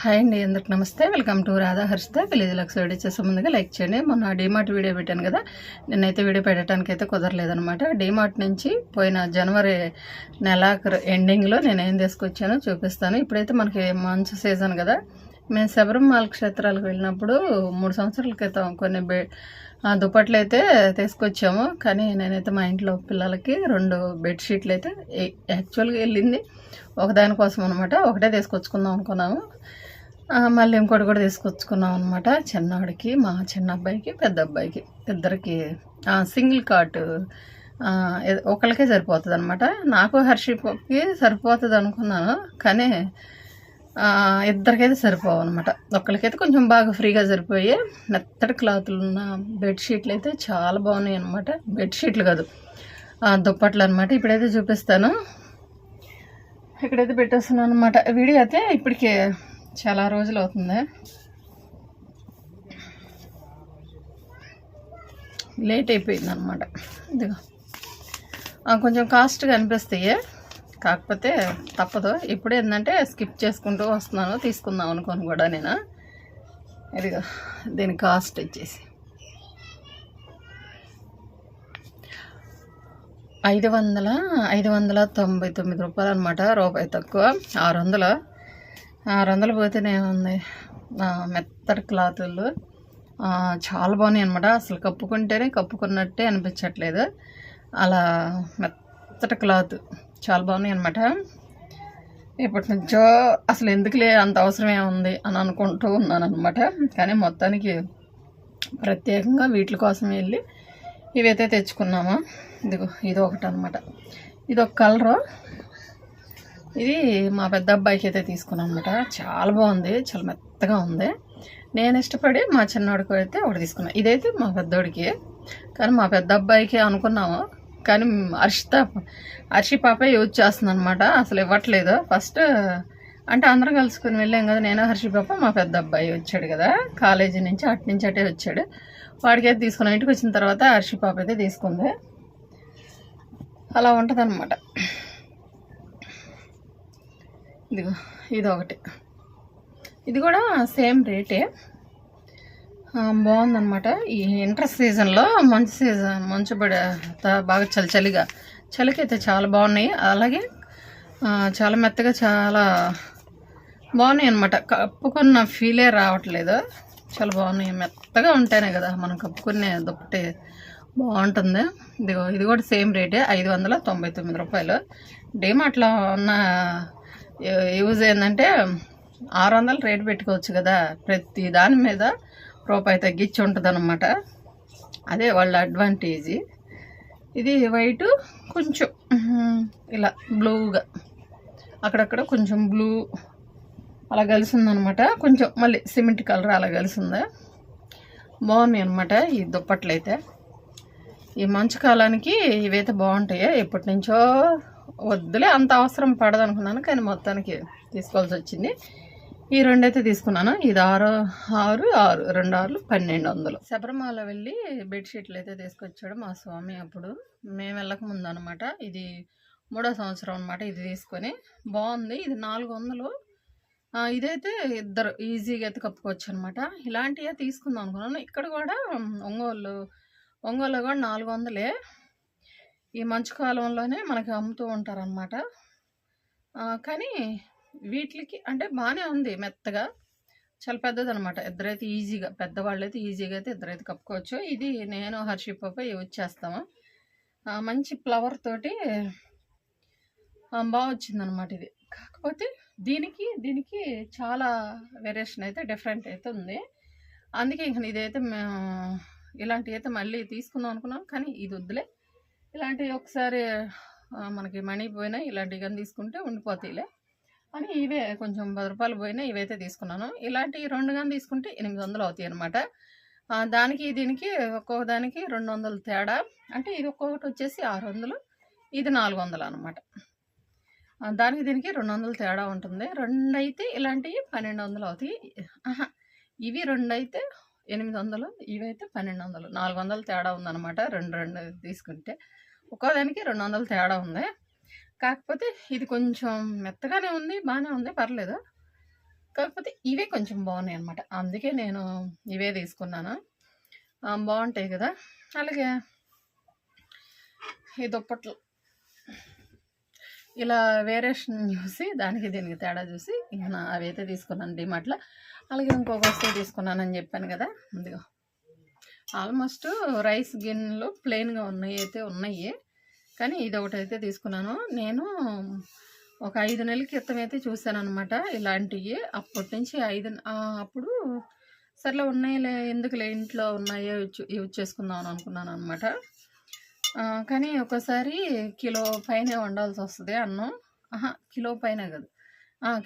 Hi అండి అందరికి namaste. Welcome to Radha Harshitha. Village Lux video చేసే ముందుగా లైక్ చేయండి. మొన్న డీమార్ట్ వీడియో పెట్టాను కదా నిన్నైతే వీడియో పెట్టడానికి అయితే కుదరలేదనమాట డీమార్ట్ నుంచి పోయిన జనవరి నెలాఖరు ఎండింగ్లో నేను ఏం తీసుకొచ్చానో చూపిస్తాను. ఇప్పుడైతే మనకి మంచు సీజన్ కదా. మేము శబరిమాల క్షేత్రాలకు వెళ్ళినప్పుడు మూడు సంవత్సరాల క్రితం కొన్ని దుప్పట్లు అయితే తీసుకొచ్చాము. కానీ నేనైతే మా ఇంట్లో పిల్లలకి రెండు బెడ్షీట్లు అయితే యాక్చువల్గా వెళ్ళింది. ఒకదానికోసం అనమాట ఒకటే తీసుకొచ్చుకుందాం అనుకున్నాము. మళ్ళీ ఇంకోటి కూడా తీసుకొచ్చుకున్నాం అనమాట చిన్నవాడికి మా చిన్న అబ్బాయికి పెద్ద అబ్బాయికి. ఇద్దరికి సింగిల్ కాట్ ఒకళ్ళకే సరిపోతుంది అనమాట నాకు హర్షిప్కి సరిపోతుంది అనుకున్నాను కానీ ఇద్దరికైతే సరిపోవు అనమాట ఒక్కరికైతే కొంచెం బాగా ఫ్రీగా సరిపోయి మెత్తటి క్లాతులు ఉన్న బెడ్షీట్లు అయితే చాలా బాగున్నాయి అనమాట బెడ్షీట్లు కాదు దుప్పట్లు అనమాట ఇప్పుడైతే చూపిస్తాను. ఇక్కడైతే పెట్టేస్తున్నాను అనమాట వీడియో అయితే ఇప్పటికే చాలా రోజులు అవుతుంది. లేట్ అయిపోయింది అనమాట ఇదిగో కొంచెం కాస్ట్గా అనిపిస్తాయి. కాకపోతే తప్పదు. ఇప్పుడు ఏంటంటే స్కిప్ చేసుకుంటూ వస్తున్నాను. తీసుకుందాం అనుకోను కూడా నేను. ఇదిగో దీని కాస్ట్ వచ్చేసి ఐదు వందల ఐదు వందల తొంభై తొమ్మిది రూపాయలు అనమాట రూపాయి తక్కువ. ఆరు వందలు. ఆరు వందలు పోతేనే ఉంది. మెత్తడి మెత్తటి క్లాతులు. చాలా బాగున్నాయి అనమాట అసలు కప్పుకుంటేనే కప్పుకున్నట్టే అనిపించట్లేదు. అలా మెత్తటి క్లాత్. చాలా బాగున్నాయి అనమాట ఇప్పటి నుంచో అసలు ఎందుకులే అంత అవసరమే ఉంది అని అనుకుంటూ ఉన్నాను అనమాట కానీ మొత్తానికి ప్రత్యేకంగా వీటి కోసం వెళ్ళి ఇవైతే తెచ్చుకున్నాము. ఇదిగో ఇది ఒకటి అనమాట ఇది ఒక కలరు. ఇది మా పెద్ద అబ్బాయికి అయితే తీసుకున్నాను అనమాట చాలా బాగుంది చాలా మెత్తగా ఉంది. నేను ఇష్టపడి మా చిన్నోడికి అయితే ఒకటి తీసుకున్నాను ఇదైతే మా పెద్దోడికి. కానీ మా పెద్ద అబ్బాయికి అనుకున్నాము. కానీ హర్షిత హర్షి పాపే యూజ్ చేస్తుంది అనమాట అసలు ఇవ్వట్లేదు. ఫస్ట్ అంటే అందరం కలుసుకుని వెళ్ళాం కదా నేను హర్షి పాప మా పెద్ద అబ్బాయి వచ్చాడు కదా కాలేజీ నుంచి అటు నుంచి అటే వచ్చాడు. వాడికైతే తీసుకున్నాం ఇంటికి వచ్చిన తర్వాత హర్షి పాప అయితే తీసుకుంది. అలా ఉంటుంది అనమాట ఇదిగో ఇది ఒకటి. ఇది కూడా సేమ్ రేటే. బాగుందన్నమాట. ఈ ఇంటర్ సీజన్లో మంచు సీజన్ మంచు పడే త- బాగా చలి చలిగా. చలికి అయితే చాలా బాగున్నాయి. అలాగే చాలా మెత్తగా చాలా బాగున్నాయి అనమాట కప్పుకున్న ఫీలే రావట్లేదు. చాలా బాగున్నాయి. మెత్తగా ఉంటేనే కదా మనం కప్పుకునే దుప్పటి బాగుంటుంది. ఇదిగో ఇది కూడా సేమ్ రేటే ఐదు వందల తొంభై తొమ్మిది రూపాయలు. డీమార్ట్లో ఉన్న యూజ్ ఏంటంటే ఆరు వందలు రేటు పెట్టుకోవచ్చు కదా. ప్రతి దాని మీద రూపాయి తగ్గించి ఉంటుందన్నమాట. అదే వాళ్ళ అడ్వాంటేజ్. ఇది వైట్ కొంచెం ఇలా బ్లూగా. అక్కడక్కడ కొంచెం బ్లూ అలా కలిసిందనమాట కొంచెం మళ్ళీ సిమెంట్ కలర్ అలా కలిసిందా? బాగున్నాయి అనమాట ఈ దుప్పట్లయితే ఈ మంచు కాలానికి ఇవైతే బాగుంటాయి? ఎప్పటి నుంచో వద్దులే అంత అవసరం పడదనుకున్నాను కానీ మొత్తానికి తీసుకోవాల్సి వచ్చింది. ఈ రెండైతే తీసుకున్నాను. ఇది ఆరు ఆరు ఆరు రెండు ఆరులు పన్నెండు వందలు. శబరిమల వెళ్ళి బెడ్షీట్లు అయితే తీసుకొచ్చాడు మా స్వామి అప్పుడు. మేము వెళ్ళక ముందు అనమాట ఇది మూడో సంవత్సరం అనమాట ఇది తీసుకొని. బాగుంది. ఇది నాలుగు వందలు. ఇదైతే ఇద్దరు ఈజీగా అయితే కప్పుకోవచ్చు అనమాట ఇలాంటివే తీసుకుందాం అనుకున్నాను. ఇక్కడ కూడా ఒంగోలు ఒంగోలు కూడా నాలుగు వందలే. ఈ మంచు కాలంలోనే మనకి అమ్ముతూ ఉంటారనమాట కానీ వీటికి అంటే బాగానే ఉంది మెత్తగా. చాలా పెద్దది అనమాట ఇద్దరైతే ఈజీగా పెద్దవాళ్ళు అయితే ఈజీగా అయితే ఇద్దరైతే కప్పుకోవచ్చు. ఇది నేను హర్షి పాప యూజ్ చేస్తాము మంచి ఫ్లవర్ తోటి బాగా వచ్చిందనమాట ఇది. కాకపోతే దీనికి దీనికి చాలా వేరియేషన్ అయితే డిఫరెంట్ అయితే ఉంది. అందుకే ఇంక ఇదైతే మేము ఇలాంటివి అయితే మళ్ళీ తీసుకుందాం అనుకున్నాం. కానీ ఇది వద్దులే. ఇలాంటివి ఒకసారి మనకి మనీ పోయినా ఇలాంటివి కానీ తీసుకుంటే ఉండిపోతాయిలే. అని ఇవే కొంచెం పది రూపాయలు పోయినా ఇవైతే తీసుకున్నాను. ఇలాంటి రెండు కానీ తీసుకుంటే ఎనిమిది వందలు అవుతాయి అనమాట దానికి దీనికి ఒక్కొక్క దానికి రెండు వందలు తేడా. అంటే ఇది ఒక్కొక్కటి వచ్చేసి ఆరు వందలు ఇది నాలుగు వందలు అనమాట దానికి దీనికి రెండు వందలు తేడా ఉంటుంది. రెండు అయితే ఇలాంటివి పన్నెండు వందలు అవుతాయి. ఆహా, ఇవి రెండు అయితే ఎనిమిది వందలు ఇవైతే పన్నెండు వందలు. నాలుగు వందలు తేడా ఉందన్నమాట రెండు రెండు తీసుకుంటే. ఒక్కో దానికి రెండు వందలు తేడా ఉంది. కాకపోతే ఇది కొంచెం మెత్తగానే ఉంది బాగానే ఉంది పర్లేదు. కాకపోతే ఇవే కొంచెం బాగున్నాయి అనమాట అందుకే నేను ఇవే తీసుకున్నాను. బాగుంటాయి కదా. అలాగే ఈ దుప్పట్లు. ఇలా వేరియేషన్ చూసి దానికి దీనికి తేడా చూసి ఇక అవైతే తీసుకున్నాను డిమార్ట్లో. అలాగే ఇంకొక వస్తువు తీసుకున్నానని చెప్పాను కదా. ఇదిగో. ఆల్మోస్ట్ రైస్ గిన్నెలు ప్లెయిన్గా ఉన్నాయి అయితే ఉన్నాయి. కానీ ఇది ఒకటి అయితే తీసుకున్నాను. నేను ఒక ఐదు నెలల క్రితం అయితే చూశాను అనమాట ఇలాంటివి అప్పటి నుంచి ఐదు అప్పుడు సర్లే ఉన్నాయిలే ఎందుకులే ఇంట్లో ఉన్నాయో యూజ్ చేసుకుందాం అని అనుకున్నాను అనమాట కానీ ఒకసారి కిలో పైన వండాల్సి వస్తుంది అన్నం. ఆహా కిలో పైన కాదు.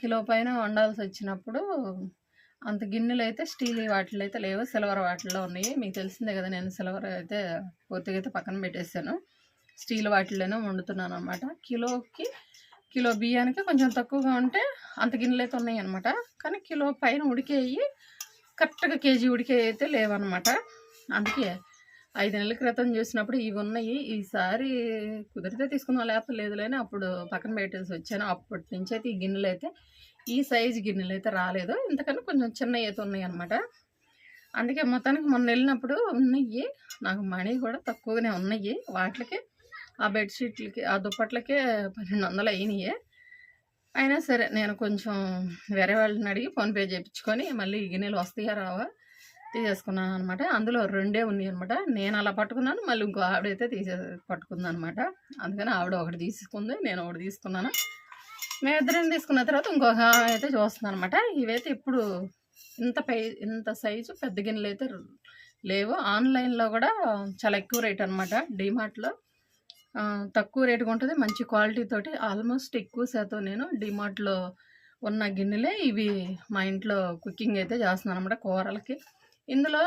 కిలో పైన వండాల్సి వచ్చినప్పుడు అంత గిన్నెలు అయితే స్టీల్ వాటిలో అయితే లేవు సిల్వర్ వాటిల్లో ఉన్నాయి. మీకు తెలిసిందే కదా నేను సిల్వర్ అయితే పూర్తిగా అయితే పక్కన పెట్టేశాను. స్టీల్ వాటిలోనే వండుతున్నాను అనమాట కిలోకి కిలో బియ్యానికి కొంచెం తక్కువగా ఉంటే అంత గిన్నెలు అయితే ఉన్నాయి అనమాట కానీ కిలో పైన ఉడికేయి కరెక్ట్గా కేజీ ఉడికే అయితే లేవన్నమాట. అందుకే ఐదు నెలల క్రితం చూసినప్పుడు ఇవి ఉన్నాయి. ఈసారి కుదిరితే తీసుకుందాం లేకపోతే లేదులేని అప్పుడు పక్కన పెట్టేసి వచ్చాను. అప్పటి నుంచి అయితే ఈ గిన్నెలు అయితే ఈ సైజు గిన్నెలు అయితే రాలేదు. ఇంతకన్నా కొంచెం చిన్న అయితే ఉన్నాయి అనమాట అందుకే మొత్తానికి మొన్న వెళ్ళినప్పుడు ఉన్నాయి. నాకు మనీ కూడా తక్కువగానే ఉన్నాయి. వాటికి ఆ బెడ్షీట్లకి ఆ దుప్పట్లకే పన్నెండు వందలు అయినాయి. అయినా సరే నేను కొంచెం వేరే వాళ్ళని అడిగి ఫోన్పే చేయించుకొని మళ్ళీ ఈ గిన్నెలు వస్తాయా రావా తీసేసుకున్నాను అనమాట. అందులో రెండే ఉన్నాయి అనమాట. నేను అలా పట్టుకున్నాను మళ్ళీ ఇంకో ఆవిడైతే తీసే పట్టుకుంది అనమాట. అందుకని ఆవిడ ఒకటి తీసుకుంది నేను ఒకటి తీసుకున్నాను. మేమిద్దరం తీసుకున్న తర్వాత ఇంకొక అయితే చూస్తున్నాను అనమాట. ఇవైతే ఇప్పుడు ఇంత పై ఇంత సైజు పెద్ద గిన్నెలు అయితే లేవు ఆన్లైన్లో కూడా చాలా ఎక్కువ రేట్ అనమాట. డిమార్ట్లో తక్కువ రేటుగా ఉంటుంది. మంచి క్వాలిటీ తోటి ఆల్మోస్ట్ ఎక్కువ శాతం నేను డిమార్ట్లో ఉన్న గిన్నెలే ఇవి మా ఇంట్లో కుకింగ్ అయితే చేస్తున్నాను అనమాట కూరలకి. ఇందులో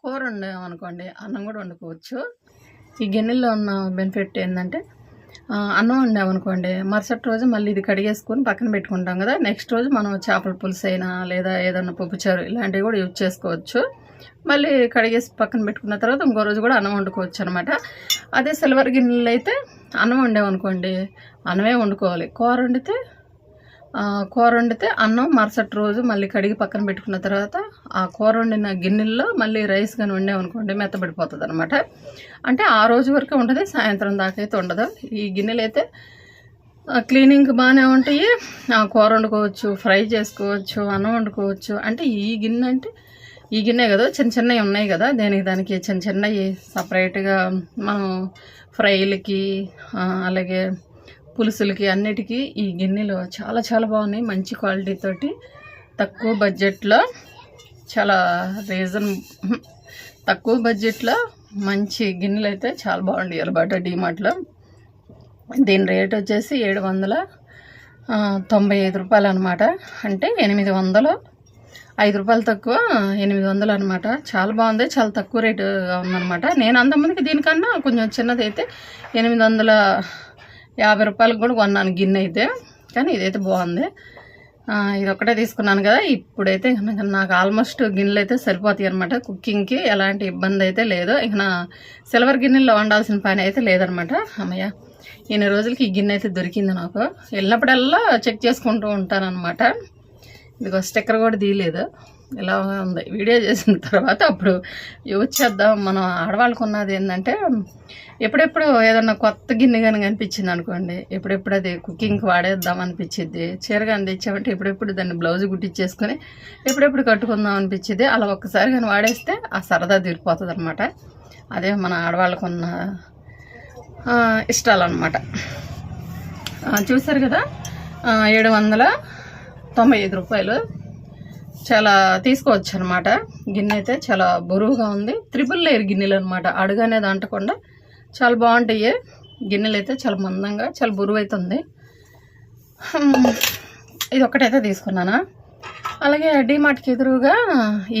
కూర వండామనుకోండి అన్నం కూడా వండుకోవచ్చు. ఈ గిన్నెల్లో ఉన్న బెనిఫిట్ ఏంటంటే అన్నం వండామనుకోండి మరుసటి రోజు మళ్ళీ ఇది కడిగేసుకొని పక్కన పెట్టుకుంటాం కదా నెక్స్ట్ రోజు మనం చేపల పులుసు అయినా లేదా ఏదైనా పప్పుచారు ఇలాంటివి కూడా యూజ్ చేసుకోవచ్చు. మళ్ళీ కడిగేసి పక్కన పెట్టుకున్న తర్వాత ఇంకో రోజు కూడా అన్నం వండుకోవచ్చు అనమాట అదే సిల్వర్ గిన్నెలు అయితే అన్నం వండామనుకోండి అన్నమే వండుకోవాలి. కూర వండితే కూర వండితే అన్నం మరుసటి రోజు మళ్ళీ కడిగి పక్కన పెట్టుకున్న తర్వాత ఆ కూర వండిన గిన్నెల్లో మళ్ళీ రైస్ కానీ వండామనుకోండి మెత్తబడిపోతుంది అనమాట అంటే ఆ రోజు వరకే ఉంటుంది సాయంత్రం దాకా అయితే ఉండదు. ఈ గిన్నెలు అయితే క్లీనింగ్ బాగానే ఉంటాయి. ఆ, కూర వండుకోవచ్చు ఫ్రై చేసుకోవచ్చు అన్నం వండుకోవచ్చు. అంటే ఈ గిన్నె అంటే ఈ గిన్నె కదా చిన్న చిన్నవి ఉన్నాయి కదా దేనికి దానికి చిన్న చిన్నవి సపరేట్గా మనం ఫ్రైలకి అలాగే పులుసులకి అన్నిటికీ ఈ గిన్నెలు చాలా చాలా బాగున్నాయి మంచి క్వాలిటీ తోటి. తక్కువ బడ్జెట్లో చాలా రీజన్ తక్కువ బడ్జెట్లో మంచి గిన్నెలు అయితే చాలా బాగుంది అనమాట డిమార్ట్లో. దీని రేట్ వచ్చేసి ఏడు వందల తొంభై ఐదు రూపాయలు అనమాట అంటే ఎనిమిది వందలు ఐదు రూపాయలు తక్కువ ఎనిమిది వందలు అనమాట చాలా బాగుంది చాలా తక్కువ రేటుగా ఉందన్నమాట. నేను అంతమందికి దీనికన్నా కొంచెం చిన్నది అయితే ఎనిమిది వందల యాభై రూపాయలకు కూడా కొన్నాను గిన్నె అయితే. కానీ ఇదైతే బాగుంది. ఇది ఒకటే తీసుకున్నాను కదా ఇప్పుడైతే నాకు- నాకు ఆల్మోస్ట్ గిన్నెలు అయితే సరిపోతాయి అనమాట కుకింగ్కి ఎలాంటి ఇబ్బంది అయితే లేదు. ఇక నా సిల్వర్ గిన్నెల్లో వండాల్సిన పని అయితే లేదనమాట అమ్మయ్య ఇన్ని రోజులకి ఈ గిన్నె అయితే దొరికింది నాకు. వెళ్ళినప్పుడల్లా చెక్ చేసుకుంటూ ఉంటానన్నమాట. ఇదిగో స్టిక్కర్ కూడా తీయలేదు. ఇలా ఉంది. వీడియో చేసిన తర్వాత అప్పుడు యూజ్ చేద్దాం. మనం ఆడవాళ్ళకు ఉన్నది ఏంటంటే ఎప్పుడెప్పుడు ఏదన్నా కొత్త గిన్నె కానీ కనిపించింది అనుకోండి ఎప్పుడెప్పుడు అది కుకింగ్కి వాడేద్దాం అనిపించింది చీర కానీ తెచ్చామంటే ఎప్పుడెప్పుడు దాన్ని బ్లౌజ్ కుట్టించేసుకొని ఎప్పుడెప్పుడు కట్టుకుందాం అనిపించింది అలా ఒక్కసారి కానీ వాడేస్తే ఆ సరదా తీరిపోతుంది అనమాట అదే మన ఆడవాళ్ళకు ఉన్న ఆ, ఇష్టాలన్నమాట. చూశారు కదా? ఏడు వందల తొంభై ఐదు రూపాయలు చాలా తీసుకోవచ్చు అనమాట గిన్నె అయితే చాలా బరువుగా ఉంది. త్రిపుల్ లేయర్ గిన్నెలు అనమాట అడుగనేది అంటకుండా చాలా బాగుంటాయి. గిన్నెలు అయితే చాలా మందంగా చాలా బరువు అవుతుంది ఇది ఒకటైతే తీసుకున్నానా? అలాగే డీమార్ట్కి ఎదురుగా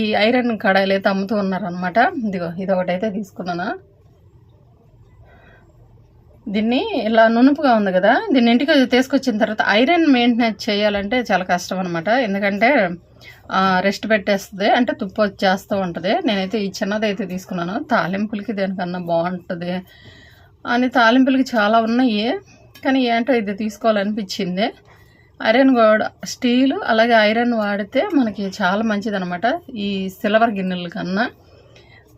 ఈ ఐరన్ కడాయిలు అయితే అమ్ముతూ ఉన్నారనమాట ఇదిగో ఇది ఒకటైతే తీసుకున్నానా? దీన్ని ఇలా నునుపుగా ఉంది కదా దీన్ని ఇంటికి తీసుకొచ్చిన తర్వాత ఐరన్ మెయింటెనెన్స్ చేయాలంటే చాలా కష్టం అనమాట ఎందుకంటే రెస్ట్ పెట్టేస్తుంది అంటే తుప్పు వచ్చేస్తూ ఉంటుంది. నేనైతే ఈ చిన్నది అయితే తీసుకున్నాను. తాలింపులకి దేనికన్నా బాగుంటుంది అని తాలింపులకి చాలా ఉన్నాయి. కానీ ఏంటో ఇది తీసుకోవాలనిపించింది. ఐరన్ కూడా స్టీలు అలాగే ఐరన్ వాడితే మనకి చాలా మంచిది అనమాట ఈ సిల్వర్ గిన్నెల కన్నా.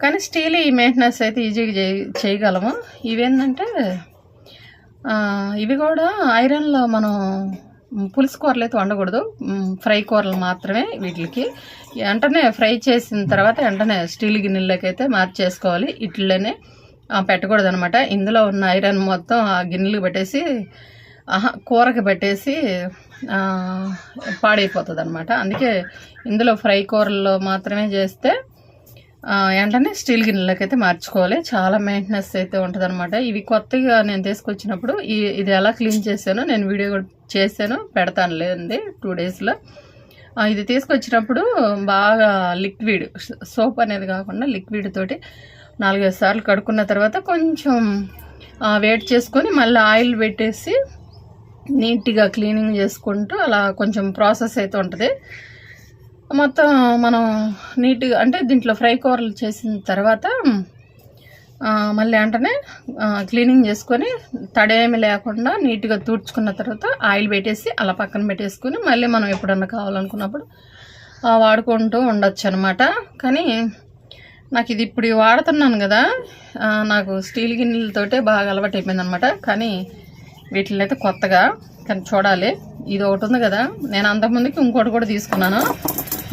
కానీ స్టీల్ ఈ మెయింటెనెన్స్ అయితే ఈజీగా చేయ చేయగలము. ఇవేంటంటే ఇవి కూడా ఐరన్లో మనం పులుసు కూరలు అయితే వండకూడదు ఫ్రై కూరలు మాత్రమే వీటికి. వెంటనే ఫ్రై చేసిన తర్వాత వెంటనే స్టీల్ గిన్నెల్లోకి అయితే మార్చేసుకోవాలి. ఇట్లనే పెట్టకూడదు అనమాట ఇందులో ఉన్న ఐరన్ మొత్తం ఆ గిన్నెలకు పెట్టేసి ఆహా కూరకి పెట్టేసి పాడైపోతుంది అనమాట అందుకే ఇందులో ఫ్రై కూరల్లో మాత్రమే చేస్తే వెంటనే స్టీల్ గిన్నెలకైతే అయితే మార్చుకోవాలి. చాలా మెయింటెనెన్స్ అయితే ఉంటుంది అనమాట ఇవి కొత్తగా నేను తీసుకొచ్చినప్పుడు ఈ ఇది ఎలా క్లీన్ చేశానో నేను వీడియో కూడా చేశాను. పెడతాను లేదండి టూ డేస్లో ఇది తీసుకొచ్చినప్పుడు బాగా లిక్విడ్ సోప్ అనేది కాకుండా లిక్విడ్ తోటి నాలుగైదు సార్లు కడుక్కున్న తర్వాత కొంచెం వేట్ చేసుకొని మళ్ళీ ఆయిల్ పెట్టేసి నీట్గా క్లీనింగ్ చేసుకుంటూ అలా కొంచెం ప్రాసెస్ అయితే ఉంటుంది. మొత్తం మనం నీట్గా అంటే దీంట్లో ఫ్రై కూరలు చేసిన తర్వాత మళ్ళీ వెంటనే క్లీనింగ్ చేసుకొని తడేమి లేకుండా నీట్గా తూడ్చుకున్న తర్వాత ఆయిల్ పెట్టేసి అలా పక్కన పెట్టేసుకుని మళ్ళీ మనం ఎప్పుడన్నా కావాలనుకున్నప్పుడు వాడుకుంటూ ఉండొచ్చు అనమాట కానీ నాకు ఇది ఇప్పుడు వాడుతున్నాను కదా నాకు స్టీల్ గిన్నెలతోటే బాగా అలవాటు అయిపోయిందనమాట కానీ వీటిని అయితే కొత్తగా కానీ చూడాలి. ఇది ఒకటి ఉంది కదా నేను అంతకుముందుకి ఇంకోటి కూడా తీసుకున్నాను.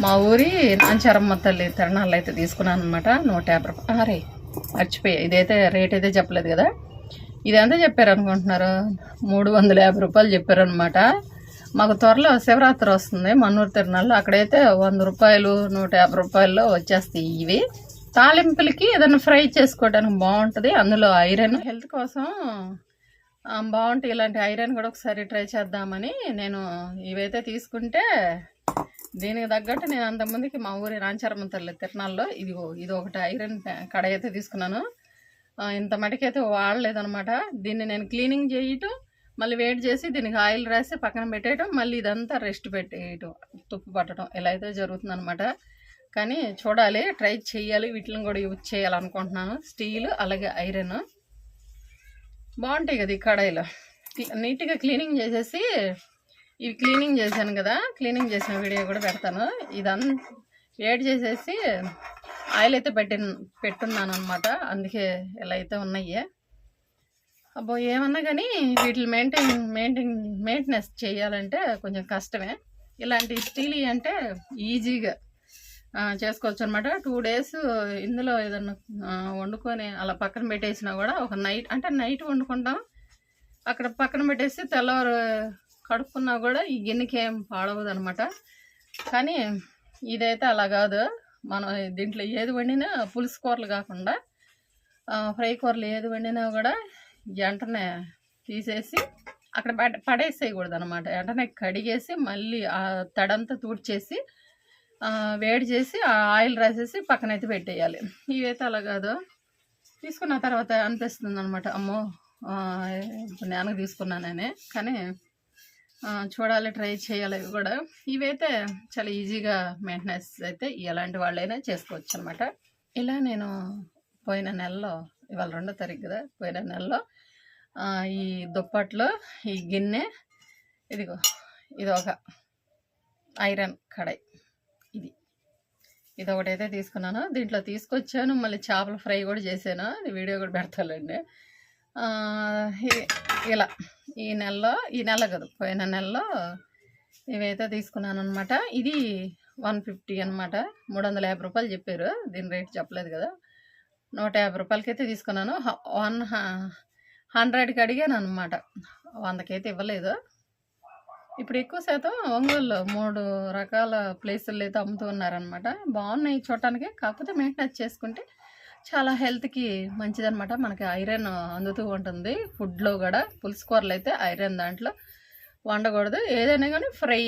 మా ఊరి నాంచారమ్మ తల్లి తిరణాలు అయితే తీసుకున్నాను అనమాట నూట యాభై రూపాయలు అరే మర్చిపోయాయి ఇదైతే రేట్ అయితే చెప్పలేదు కదా. ఇది ఎంత చెప్పారు అనుకుంటున్నారు మూడు వందల యాభై రూపాయలు చెప్పారనమాట మాకు త్వరలో శివరాత్రి వస్తుంది. మన్నూరు తిరణాలు అక్కడైతే వంద రూపాయలు నూట యాభై రూపాయల్లో వచ్చేస్తాయి ఇవి. తాలింపులకి ఏదైనా ఫ్రై చేసుకోవడానికి బాగుంటుంది. అందులో ఐరన్. హెల్త్ కోసం బాగుంటాయి. ఇలాంటి ఐరన్ కూడా ఒకసారి ట్రై చేద్దామని నేను ఇవైతే తీసుకుంటే దీనికి తగ్గట్టు నేను అంతమందికి మా ఊరి రాంచారమ్మ తల్లి తిరణాల్లో ఇది ఇది ఒకటి ఐరన్ కడాయి అయితే తీసుకున్నాను. ఇంత మటుకైతే వాడలేదనమాట దీన్ని నేను క్లీనింగ్ చేయటం మళ్ళీ వెయిట్ చేసి దీనికి ఆయిల్ రాసి పక్కన పెట్టేయటం మళ్ళీ ఇదంతా రెస్ట్ పెట్టేయటం తుప్పు పట్టడం ఇలా అయితే జరుగుతుంది అనమాట కానీ చూడాలి ట్రై చేయాలి వీటిని కూడా యూజ్ చేయాలనుకుంటున్నాను. స్టీల్ అలాగే ఐరన్. బాగుంటాయి కదా ఈ కడాయిలో. నీట్గా క్లీనింగ్ చేసేసి ఇవి క్లీనింగ్ చేశాను కదా క్లీనింగ్ చేసిన వీడియో కూడా పెడతాను. ఇదంతా వేడి చేసేసి ఆయిల్ అయితే పెట్టి పెట్టున్నాను అనమాట అందుకే ఇలా అయితే ఉన్నాయి. అబ్బో ఏమన్నా కానీ వీటిని మెయింటైన్ మెయింటైన్ మెయింటెనెన్స్ చేయాలంటే కొంచెం కష్టమే. ఇలాంటి స్టీల్ అంటే ఈజీగా చేసుకోవచ్చు అనమాట టూ డేస్ ఇందులో ఏదన్నా వండుకొని అలా పక్కన పెట్టేసినా కూడా ఒక నైట్ అంటే నైట్ వండుకుంటాం. అక్కడ పక్కన పెట్టేసి తెల్లవారు కడుక్కున్నా కూడా ఈ గిన్నెకి ఏం పాడవదు అనమాట కానీ ఇదైతే అలా కాదు. మనం దీంట్లో ఏది వండినా పులుసు కూరలు కాకుండా ఫ్రై కూరలు ఏది వండినా కూడా వెంటనే తీసేసి అక్కడ పడ పడేసేయకూడదు అనమాట వెంటనే కడిగేసి మళ్ళీ ఆ తడంతా తూడ్చేసి వేడి చేసి ఆ ఆయిల్ రాసేసి పక్కనైతే పెట్టేయాలి. ఇవైతే అలా కాదు. తీసుకున్న తర్వాత అనిపిస్తుంది అనమాట అమ్మో ఆ, ఇప్పుడు తీసుకున్నానని. కానీ చూడాలి ట్రై చేయాలి ఇవి కూడా. ఇవైతే చాలా ఈజీగా మెయింటెనెన్స్ అయితే ఎలాంటి వాళ్ళైనా చేసుకోవచ్చు అనమాట ఇలా నేను పోయిన నెలలో ఇవాళ రెండో తారీఖు కదా పోయిన నెలలో ఈ దుప్పట్లో ఈ గిన్నె ఇదిగో ఇది ఒక ఐరన్ కడాయి. ఇది. ఇది ఒకటైతే తీసుకున్నాను. దీంట్లో తీసుకొచ్చాను. మళ్ళీ చేపల ఫ్రై కూడా చేశాను. వీడియో కూడా పెడతానండి. ఇలా ఈ నెలలో ఈ నెల కదా పోయిన నెలలో ఇవైతే తీసుకున్నాను అనమాట ఇది వన్ ఫిఫ్టీ అనమాట మూడు వందల యాభై రూపాయలు చెప్పారు. దీని రేట్ చెప్పలేదు కదా. నూట యాభై రూపాయలకైతే తీసుకున్నాను. వన్ హండ్రెడ్కి అడిగాను అనమాట వందకైతే ఇవ్వలేదు. ఇప్పుడు ఎక్కువ శాతం ఒంగోలు మూడు రకాల ప్లేసుల్లో అయితే అమ్ముతూ ఉన్నారనమాట బాగున్నాయి చూడటానికి. కాకపోతే మెయింటెనెన్స్ చేసుకుంటే చాలా హెల్త్కి మంచిదనమాట మనకి ఐరన్ అందుతూ ఉంటుంది. ఫుడ్లో కూడా పులుసు కూరలు అయితే ఐరన్ దాంట్లో వండకూడదు. ఏదైనా కానీ ఫ్రై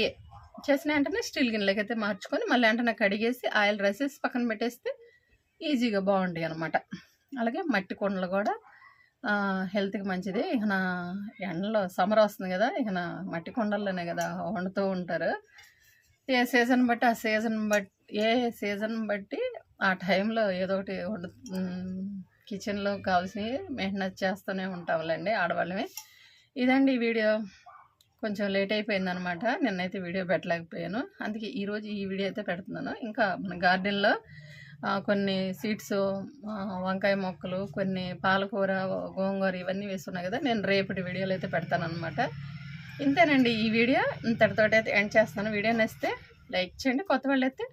చేసిన వెంటనే స్టీల్ గిన్నెలకి అయితే మార్చుకొని మళ్ళీ వెంటనే కడిగేసి ఆయిల్ రైసెస్ పక్కన పెట్టేస్తే ఈజీగా బాగుంటాయి అనమాట అలాగే మట్టి కుండలు కూడా హెల్త్కి మంచిది. ఇక నా ఎండలో సమ్మర్ వస్తుంది కదా ఇక నా మట్టి కుండల్లోనే కదా వండుతూ ఉంటారు. ఏ సీజన్ బట్టి ఆ సీజన్ బట్టి ఏ సీజన్ బట్టి ఆ టైంలో ఏదో ఒకటి వండు కిచెన్లో కావాల్సినవి మెయింటెనెన్స్ చేస్తూనే ఉంటాంలేండి ఆడవాళ్ళమే. ఇదండి వీడియో. కొంచెం లేట్ అయిపోయిందనమాట. నిన్నైతే వీడియో పెట్టలేకపోయాను. అందుకే ఈరోజు ఈ వీడియో అయితే పెడుతున్నాను. ఇంకా మన గార్డెన్లో కొన్ని సీడ్స్ వంకాయ మొక్కలు కొన్ని పాలకూర గోంగూర ఇవన్నీ వేస్తున్నాయి కదా నేను రేపటి వీడియోలు అయితే పెడతాను అనమాట ఇంతేనండి ఈ వీడియో. ఇంతటితోటి అయితే ఎండ్ చేస్తాను. వీడియో నచ్చితే లైక్ చేయండి. కొత్త వాళ్ళు అయితే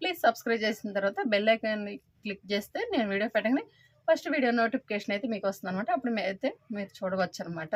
ప్లీజ్ సబ్స్క్రైబ్ చేసిన తర్వాత బెల్ ఐకాన్ క్లిక్ చేస్తే నేను వీడియో పెట్టగానే ఫస్ట్ వీడియో నోటిఫికేషన్ అయితే మీకు వస్తుంది అనమాట అప్పుడు అయితే మీరు చూడవచ్చు అనమాట